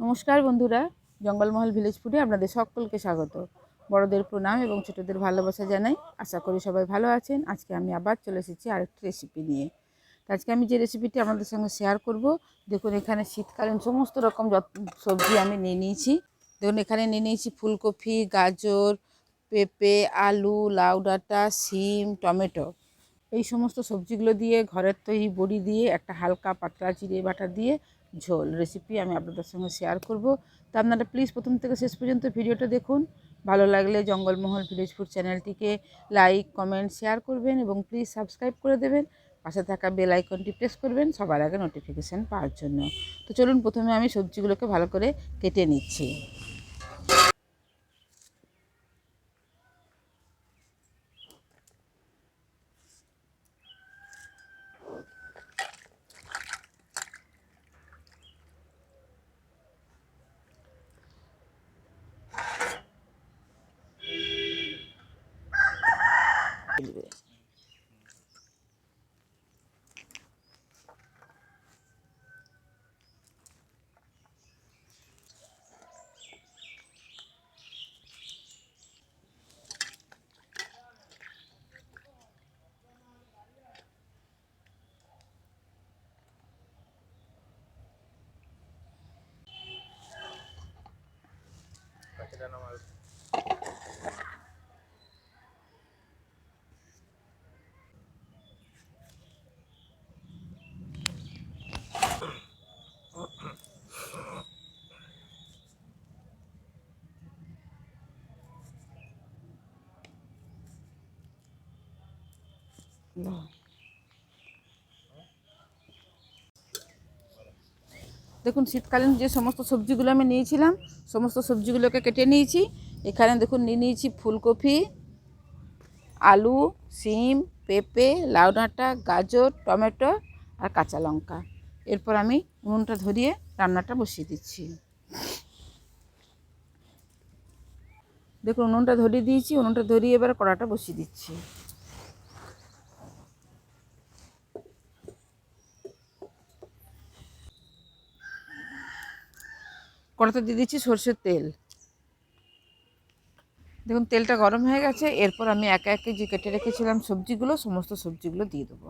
নমস্কার বন্ধুরা, জঙ্গলমহল ভিলেজ ফুডে আপনাদের সকলকে স্বাগত। বড়দের প্রণাম এবং ছোটদের ভালোবাসা জানাই। আশা করি সবাই ভালো আছেন। আজকে আমি আবার চলে এসেছি আরেকটি রেসিপি নিয়ে। আজকে আমি যে রেসিপিটি আপনাদের সঙ্গে শেয়ার করব, দেখুন এখানে শীতকালীন সমস্ত রকম সবজি আমি নিয়ে নিয়েছি। দেখুন এখানে নিয়ে নিয়েছি ফুলকপি, গাজর, পেঁপে, আলু, লাউ ডাঁটা সিম টমেটো। এই সমস্ত সবজিগুলো দিয়ে ঘরের তৈরি বড়ি দিয়ে একটা হালকা পাতলা জিরে বাটা দিয়ে ঝোল রেসিপি আমি আপনাদের সঙ্গে শেয়ার করব। তো আপনারা প্লিজ প্রথম থেকে শেষ পর্যন্ত ভিডিওটা দেখুন। ভালো লাগলে জঙ্গলমহল ভিলেজ ফুড চ্যানেলটিকে লাইক কমেন্ট শেয়ার করবেন এবং প্লিজ সাবস্ক্রাইব করে দেবেন। পাশে থাকা বেল আইকনটি প্রেস করবেন সবার আগে নোটিফিকেশান পাওয়ার জন্য। তো চলুন প্রথমে আমি সবজিগুলোকে ভালো করে কেটে নিচ্ছি। gitu ya. দেখুন, শীতকালীন যে সমস্ত সবজিগুলো আমি নিয়েছিলাম, সমস্ত সবজিগুলোকে কেটে নিয়েছি। এখানে দেখুন, নিয়ে নিয়েছি ফুলকপি, আলু, সিম, পেঁপে, লাউ ডাঁটা, গাজর, টমেটো আর কাঁচা লঙ্কা। এরপর আমি উনুনটা ধরিয়ে রান্নাটা বসিয়ে দিচ্ছি। দেখুন, উনুনটা ধরিয়ে দিয়েছি, উনুনটা ধরিয়ে এবার কড়াটা বসিয়ে দিচ্ছি। কড়াতে দিয়ে দিচ্ছি সর্ষের তেল। দেখুন, তেলটা গরম হয়ে গেছে। এরপর আমি একে একে যে কেটে রেখেছিলাম সবজিগুলো, সমস্ত সবজিগুলো দিয়ে দেবো।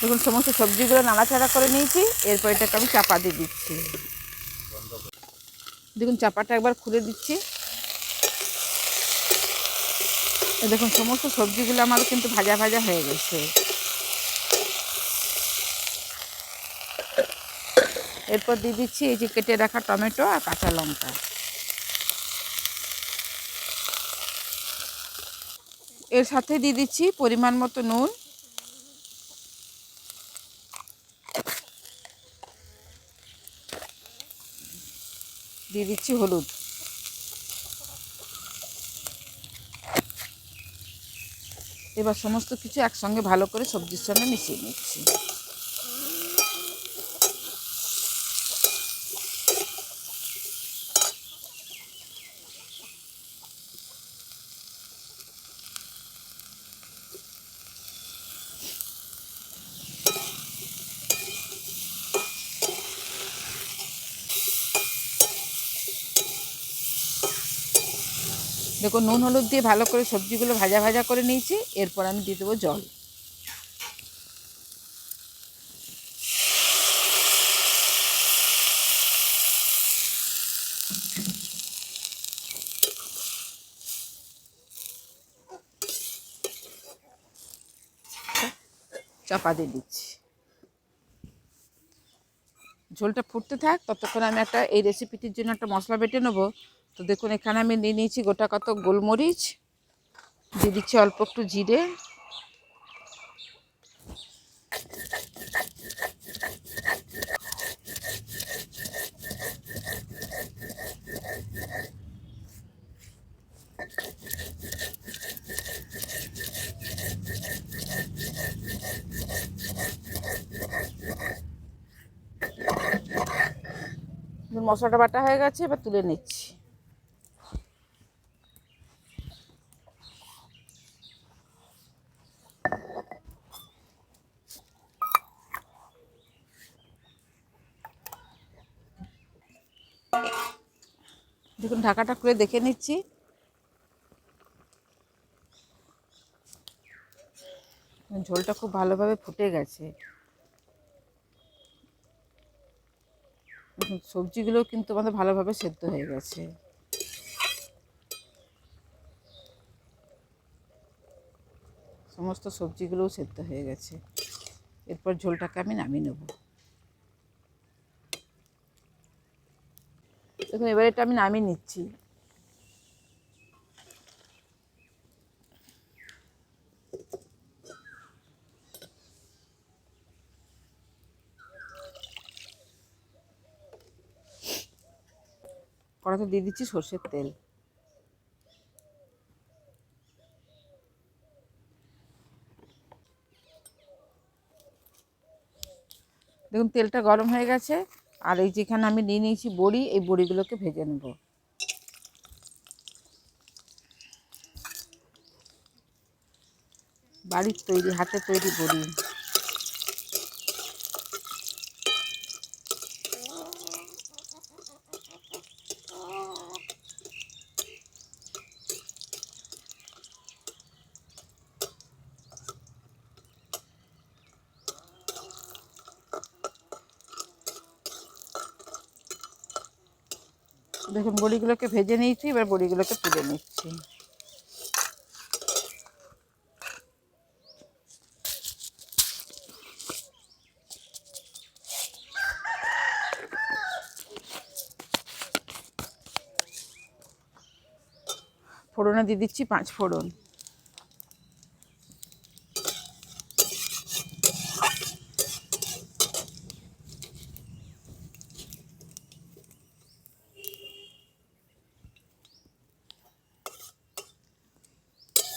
দেখুন, সমস্ত সবজিগুলো নাড়াচাড়া করে নিয়েছি। এরপর এটাকে আমি চাপা দিয়ে দিচ্ছি। দেখুন, চাপাটা একবার খুলে দিচ্ছি। দেখুন, সমস্ত সবজিগুলো আমার কিন্তু ভাজা ভাজা হয়ে গেছে। এরপর দিয়ে দিচ্ছি এই যে কেটে রাখা টমেটো আর কাঁচা লঙ্কা। এর সাথে দিয়ে দিচ্ছি পরিমাণ মতো নুন। দিয়ে দিচ্ছি হলুদ। এবার সমস্ত কিছু একসঙ্গে ভালো করে সবজির সঙ্গে মিশিয়ে নিচ্ছি। দেখুন, নুন, হলুদ দিয়ে ভালো করে সবজিগুলো ভাজা ভাজা করে নিয়েছি। এরপর আমি দিয়ে দেবো জল। চাপা দিয়ে দিচ্ছি। ঝোলটা ফুটতে থাক, ততক্ষণ আমি একটা এই রেসিপিটির জন্য একটা মশলা বেটে নেব। তো দেখুন, এখানে আমি নিয়ে নিয়েছি গোটা কত গোলমরিচ। দিয়ে দিচ্ছি অল্প একটু জিরে। মশলাটা বাটা হয়ে গেছে, এবার তুলে নিচ্ছি। দেখুন, ঢাকাটা খুলে দেখে নিচ্ছি। ঝোলটা খুব ভালোভাবে ফুটে গেছে। সবজিগুলো কিন্তু আমাদের ভালোভাবে সেদ্ধ হয়ে গেছে। সমস্ত সবজিগুলোও সেদ্ধ হয়ে গেছে। এরপর ঝোলটাকে আমি নামিয়ে নেব। দেখুন, এবার এটা আমি নামিয়ে নিচ্ছি। কড়াতে দিয়ে দিচ্ছি সর্ষের তেল। দেখুন, তেলটা গরম হয়ে গেছে। আর এই যেখানে আমি নিয়ে নিয়েছি বড়ি, এই বড়িগুলোকে ভেজে নেব। বাড়ির তৈরি, হাতে তৈরি বড়ি। দেখুন বড়িগুলোকে ভেজে নিয়েছি এবার বড়িগুলোকে তুলে নিচ্ছি। ফোড়নে দিয়ে দিচ্ছি পাঁচ ফোড়ন।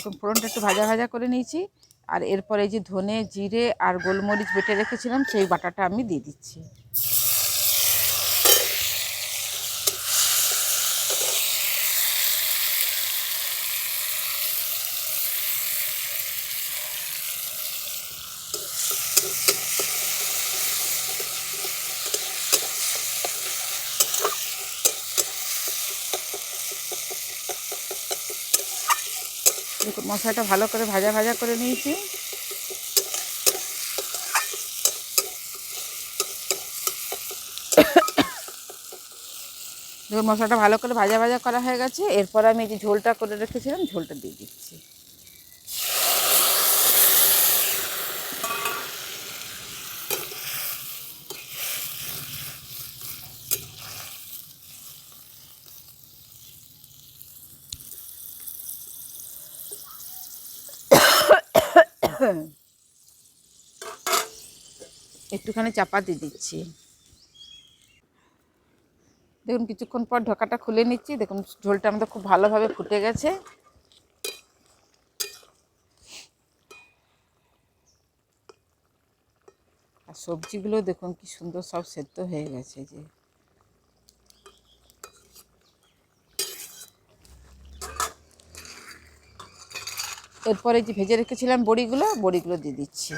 দেখুন, ফোড়নটা একটু ভাজা ভাজা করে নিয়েছি। আর এরপরে যে ধনে, জিরে আর গোলমরিচ বেটে রেখেছিলাম, সেই বাটাটা আমি দিয়ে দিচ্ছি। দেখুন, মশলাটা ভালো করে ভাজা ভাজা করে নিয়েছি। দেখুন, মশলাটা ভালো করে ভাজা ভাজা করা হয়ে গেছে। এরপর আমি যে ঝোলটা করে রেখেছিলাম, ঝোলটা দিয়ে দিচ্ছি। একটুখানি চাপা দিয়ে দিচ্ছি। দেখুন, কিছুক্ষণ পর ঢোকাটা খুলে নিচ্ছি। দেখুন, ঝোলটা আমাদের খুব ভালোভাবে ফুটে গেছে। আর সবজিগুলো দেখুন, কি সুন্দর সব সেদ্ধ হয়ে গেছে যে। এরপরে যে ভেজে রেখেছিলাম বড়িগুলো বড়িগুলো দিয়ে দিচ্ছি।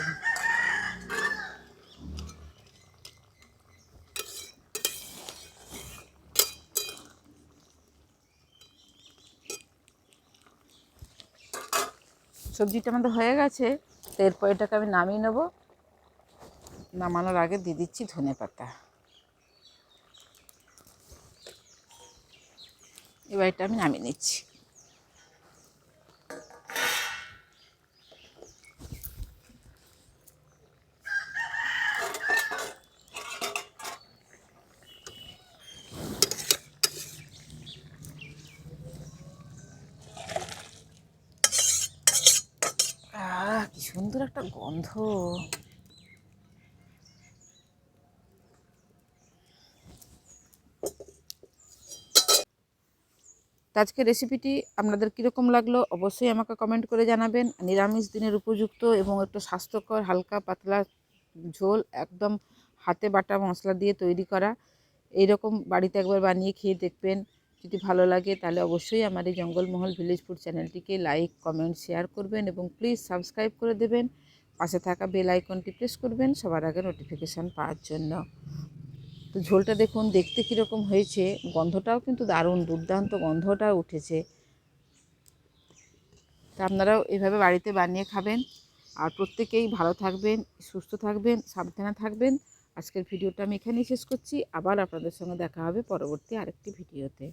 সবজিটা আমাদের হয়ে গেছে, তো এরপর এটাকে আমি নামিয়ে নেব। নামানোর আগে দিয়ে দিচ্ছি ধনে পাতা। এবার এটা আমি নামিয়ে নিচ্ছি আহ কি সুন্দর একটা গন্ধ। তো আজকের রেসিপিটি আপনাদের কীরকম লাগল অবশ্যই আমাকে কমেন্ট করে জানাবেন। নিরামিষ দিনের উপযুক্ত এবং একটু স্বাস্থ্যকর হালকা পাতলা ঝোল, একদম হাতে বাটা মশলা দিয়ে তৈরি করা। এইরকম বাড়িতে একবার বানিয়ে খেয়ে দেখবেন। যদি ভালো লাগে তাহলে অবশ্যই আমার এই জঙ্গলমহল ভিলেজ ফুড চ্যানেলটিকে লাইক কমেন্ট শেয়ার করবেন এবং প্লিজ সাবস্ক্রাইব করে দেবেন। পাশে থাকা বেল আইকনটি প্রেস করবেন সবার আগে নোটিফিকেশান পাওয়ার জন্য। তো ঝোলটা দেখুন, দেখতে কীরকম হয়েছে, গন্ধটাও কিন্তু দারুণ, দুর্দান্ত গন্ধটা উঠেছে। তা আপনারাও এভাবে বাড়িতে বানিয়ে খাবেন। আর প্রত্যেকেই ভালো থাকবেন, সুস্থ থাকবেন, সাবধানে থাকবেন। আজকের ভিডিওটা আমি এখানেই শেষ করছি। আবার আপনাদের সঙ্গে দেখা হবে পরবর্তী আরেকটি ভিডিওতে।